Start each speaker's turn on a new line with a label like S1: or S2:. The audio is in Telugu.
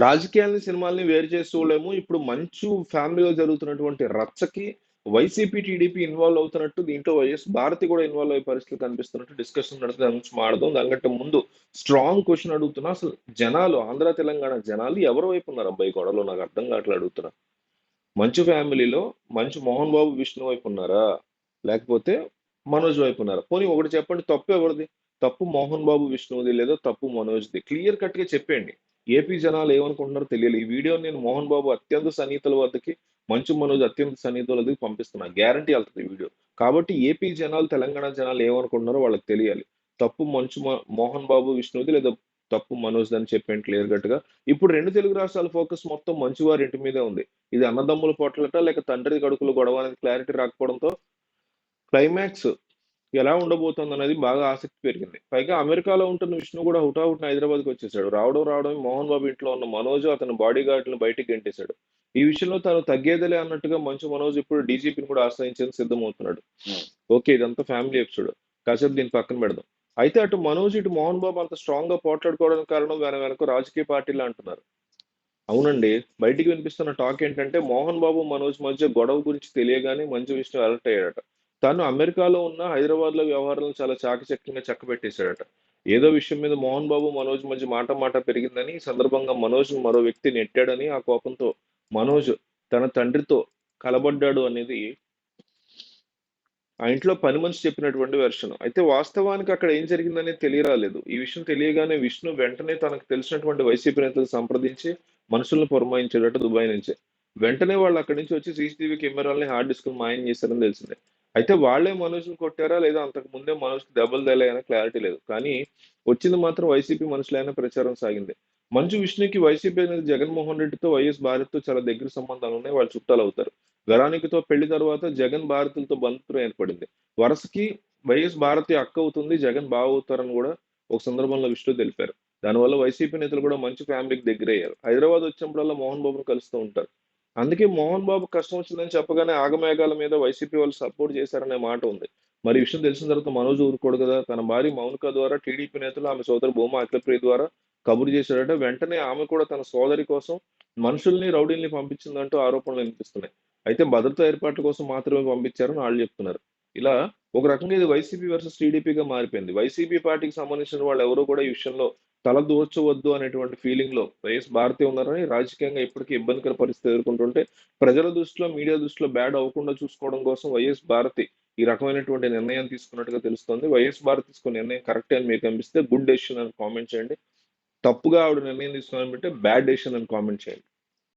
S1: రాజకీయాల్ని, సినిమాల్ని వేరు చేసుకోలేము ఇప్పుడు మంచు ఫ్యామిలీలో జరుగుతున్నటువంటి రచ్చకి వైసీపీ, టీడీపీ ఇన్వాల్వ్ అవుతున్నట్టు దీంట్లో వైఎస్ భారతి కూడా ఇన్వాల్వ్ అయ్యే పరిస్థితులు కనిపిస్తున్నట్టు డిస్కషన్ నడుస్తుంది. దాని గురించి మాట్లాడదాం. దానికంటే ముందు స్ట్రాంగ్ క్వశ్చన్ అడుగుతున్నా. అసలు జనాలు ఆంధ్ర, తెలంగాణ జనాలు ఎవరి వైపు ఉన్నారు ఈ గొడవలో? నాకు అర్థం కావట్లేదు అడుగుతున్నా. మంచు ఫ్యామిలీలో మంచు మోహన్ బాబు, విష్ణు వైపు ఉన్నారా? లేకపోతే మనోజ్ వైపు ఉన్నారా? పోనీ ఒకటి చెప్పండి తప్పు ఎవరిది? తప్పు మోహన్ బాబు, విష్ణుది లేదా తప్పు మనోజ్‌ది. క్లియర్ కట్‌గా చెప్పేయండి. ఏపీ జనాలు ఏమనుకుంటున్నారో తెలియాలి. ఈ వీడియోని నేను మోహన్ బాబు అత్యంత సన్నిహితుల వద్దకి, మంచు మనోజ్ అత్యంత సన్నిహితుల వద్దకి పంపిస్తున్నా. గ్యారంటీ వెళ్తుంది వీడియో. కాబట్టి ఏపీ జనాలు, తెలంగాణ జనాలు ఏమనుకుంటున్నారో వాళ్ళకి తెలియాలి. తప్పు మంచు మోహన్ బాబు, విష్ణుది లేదా తప్పు మనోజ్ అని చెప్పేంటి క్లియర్ కట్‌గా. ఇప్పుడు రెండు తెలుగు రాష్ట్రాల ఫోకస్ మొత్తం మంచివారి ఇంటి మీదే ఉంది. ఇది అన్నదమ్ముల పోట్లట లేక తండ్రి గడుకులు గొడవ అనేది క్లారిటీ రాకపోవడంతో క్లైమాక్స్ ఎలా ఉండబోతోందనేది బాగా ఆసక్తి పెరిగింది. పైగా అమెరికాలో ఉంటున్న విష్ణు కూడా హుటాహుటిన హైదరాబాద్‌కొచ్చేసాడు. రావడం రావడమే మోహన్ బాబు ఇంట్లో ఉన్న మనోజ్ అతని బాడీ గార్డ్‌లని బయటికి గెంటేశాడు. ఈ విషయంలో తాను తగ్గేదేలే అన్నట్టుగా మంచు మనోజ్ ఇప్పుడు డీజీపీని కూడా ఆశ్రయించేందుకు సిద్ధమవుతున్నాడు.
S2: హ్మ్.
S1: ఓకే. ఇదంతా ఫ్యామిలీ ఎపిసోడ్. కాసేపు దీన్ని పక్కన పెడదాం. అయితే అటు మనోజ్, ఇటు మోహన్ బాబు అంత స్ట్రాంగ్‌గా పోట్లాడుకోవడానికి కారణం వెన వెనక రాజకీయ పార్టీలే అంటున్నారు. అవునండి. బయటికి వినిపిస్తున్న టాక్ ఏంటంటే మోహన్ బాబు, మనోజ్ మధ్య గొడవ గురించి తెలియగానే మంచు విష్ణు అలర్ట్ అయ్యాడట. తాను అమెరికాలో ఉన్న హైదరాబాద్‌లో వ్యవహారాలను చాలా చాకచక్యంగా చక్కబెట్టేశాడట. ఏదో విషయం మీద మోహన్ బాబు, మనోజ్ మధ్య మాట మాట పెరిగిందని, ఈ సందర్భంగా మనోజ్ మరో వ్యక్తి నెట్టాడని, ఆ కోపంతో మనోజ్ తన తండ్రితో కలబడ్డాడు అనేది ఆ ఇంట్లో పని మనిషి చెప్పినటువంటి వెర్షన్. అయితే వాస్తవానికి అక్కడ ఏం జరిగిందనే తెలియరాలేదు. ఈ విషయం తెలియగానే విష్ణు వెంటనే తనకు తెలిసినటువంటి వైసీపీ నేతలు సంప్రదించి మనుషులను పురమాయించాడట దుబాయ్ నుంచి వెంటనే వాళ్ళు అక్కడి నుంచి వచ్చి సీసీటీవీ కెమెరాల్ని, హార్డ్ డిస్క్ మాయం చేశారని తెలిసిందే. అయితే వాళ్ళే మనోజ్‌ని కొట్టారా? లేదా అంతకు ముందే మనోజ్‌కి దెబ్బలు తగిలాయనా క్లారిటీ లేదు. కానీ వచ్చింది మాత్రం వైసీపీ మనుషులైన ప్రచారం సాగింది. మంచు విష్ణుకి వైసీపీ అనేది జగన్మోహన్ రెడ్డితో, వైఎస్ భారత్‌తో చాలా దగ్గర సంబంధాలు ఉన్నాయి వాళ్ళు చుట్టాలు అవుతారు వెరానికతో పెళ్ళి తర్వాత జగన్ భారతులతో బంధుత్వం ఏర్పడింది. వరసకి వైఎస్ భారతి అక్క అవుతుంది. జగన్ బావ అవుతారని కూడా ఒక సందర్భంలో విష్ణు తెలిపారు. దానివల్ల వైసీపీ నేతలు కూడా మంచి ఫ్యామిలీకి దగ్గరయ్యారు. హైదరాబాద్ వచ్చినప్పుడల్లా మోహన్ బాబును కలుస్తూ ఉంటారు. అందుకే మోహన్ బాబు కష్టం వచ్చిందని చెప్పగానే ఆగమేఘాల మీద వైసీపీ వాళ్ళు సపోర్ట్ చేశారనే మాట ఉంది. మరి విషయం తెలిసిన తర్వాత మనోజ్ ఊరుకోడు కదా! తన భార్య మౌనిక ద్వారా టీడీపీ నేతలు ఆమె సోదరి భూమా అఖిలప్రియ ద్వారా కబురు చేశాడట. వెంటనే ఆమె కూడా తన సోదరి కోసం మనుషుల్ని, రౌడీల్ని పంపించిందంటూ ఆరోపణలు వినిపిస్తున్నాయి. అయితే భద్రతా ఏర్పాట్ల కోసం మాత్రమే పంపించారని వాళ్ళు చెప్తున్నారు. ఇలా ఒక రకంగా ఇది వైసీపీ వర్సెస్ టీడీపీగా మారిపోయింది. వైసీపీ పార్టీకి సంబంధించిన వాళ్ళు ఎవరో కూడా ఈ విషయంలో తల దూర్చవద్దు అనేటువంటి ఫీలింగ్‌లో వైఎస్ భారతి ఉన్నారని, రాజకీయంగా ఇప్పటికీ ఇబ్బందికర పరిస్థితి ఎదుర్కొంటుంటే ప్రజల దృష్టిలో, మీడియా దృష్టిలో బ్యాడ్ అవ్వకుండా చూసుకోవడం కోసం వైఎస్ భారతి ఈ రకమైనటువంటి నిర్ణయం తీసుకున్నట్టుగా తెలుస్తుంది వైఎస్ భారతి తీసుకున్న నిర్ణయం కరెక్ట్ అని మీకు అనిపిస్తే గుడ్ డెసిషన్ అని కామెంట్ చేయండి. తప్పుగా ఆవిడ నిర్ణయం తీసుకున్నారనుకుంటే బ్యాడ్ డెసిషన్ అని కామెంట్ చేయండి.